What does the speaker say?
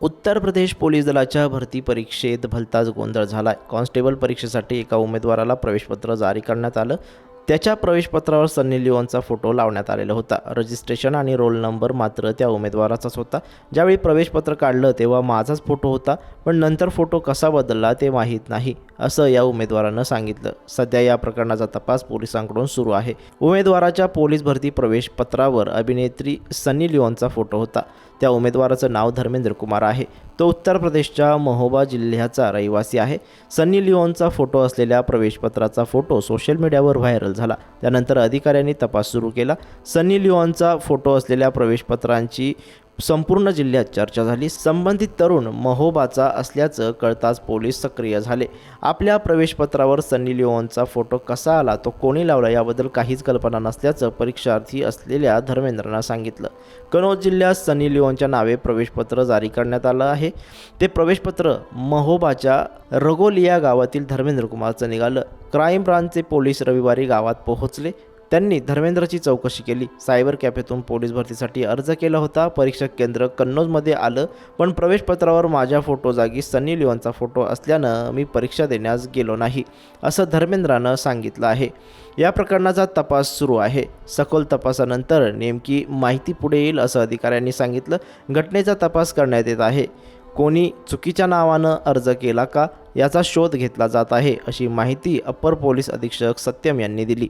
Uttar Pradesh police दलाच्या भरती परीक्षेत भलताच गोंधळ झाला आहे कॉन्स्टेबल परीक्षेसाठी एका उमेदवाराला प्रवेशपत्र जारी करण्यात आलं. त्याच्या प्रवेशपत्रावर सन्नी लिओनचा फोटो लावण्यात आलेला होता. रजिस्ट्रेशन आणि रोल नंबर मात्र त्या उमेदवाराचाच होता. ज्यावेळी प्रवेशपत्र काढलं तेव्हा माझाच फोटो होता पण नंतर फोटो कसा बदलला ते माहीत नाही असं या उमेदवारानं सांगितलं. सध्या या प्रकरणाचा तपास पोलिसांकडून सुरू आहे. उमेदवाराच्या पोलीस भरती प्रवेशपत्रावर अभिनेत्री सन्नी लिओनचा फोटो होता. त्या उमेदवाराचं नाव धर्मेंद्र कुमार आहे. तो उत्तर प्रदेशच्या महोबा जिल्ह्याचा रहिवासी आहे. सन्नी लिओनचा फोटो असलेल्या प्रवेशपत्राचा फोटो सोशल मीडियावर व्हायरल झाला. त्यानंतर अधिकाऱ्यांनी तपास सुरू केला. सन्नी लिओनचा फोटो असलेल्या प्रवेशपत्रांची संपूर्ण जिल्ह्यात चर्चा झाली. संबंधित तरुण महोबाचा असल्याचं कळताच पोलीस सक्रिय झाले. आपल्या प्रवेशपत्रावर सन्नी लिओनचा फोटो कसा आला तो कोणी लावला याबद्दल काहीच कल्पना नसल्याचं परीक्षार्थी असलेल्या धर्मेंद्रनं सांगितलं. कनौज जिल्ह्यात सनी लिओनच्या नावे प्रवेशपत्र जारी करण्यात आलं आहे. ते प्रवेशपत्र महोबाच्या रगोलिया गावातील धर्मेंद्र कुमारचं निघालं. क्राईम ब्रांचचे पोलीस रविवारी गावात पोहोचले. त्यांनी धर्मेंद्रची चौकशी केली. सायबर कॅफेतून पोलीस भरतीसाठी अर्ज केला होता. परीक्षक केंद्र कन्नौजमध्ये आलं. पण प्रवेशपत्रावर माझ्या फोटो जागी सनी लिओनचा फोटो असल्यानं मी परीक्षा देण्यास गेलो नाही असं धर्मेंद्रानं सांगितलं आहे. या प्रकरणाचा तपास सुरू आहे. सखोल तपासानंतर नेमकी माहिती पुढे येईल असं अधिकाऱ्यांनी सांगितलं. घटनेचा तपास करण्यात येत आहे. कोणी चुकीच्या नावानं अर्ज केला का? याचा शोध घेतला जात आहे अशी माहिती अप्पर पोलीस अधीक्षक सत्यम यांनी दिली.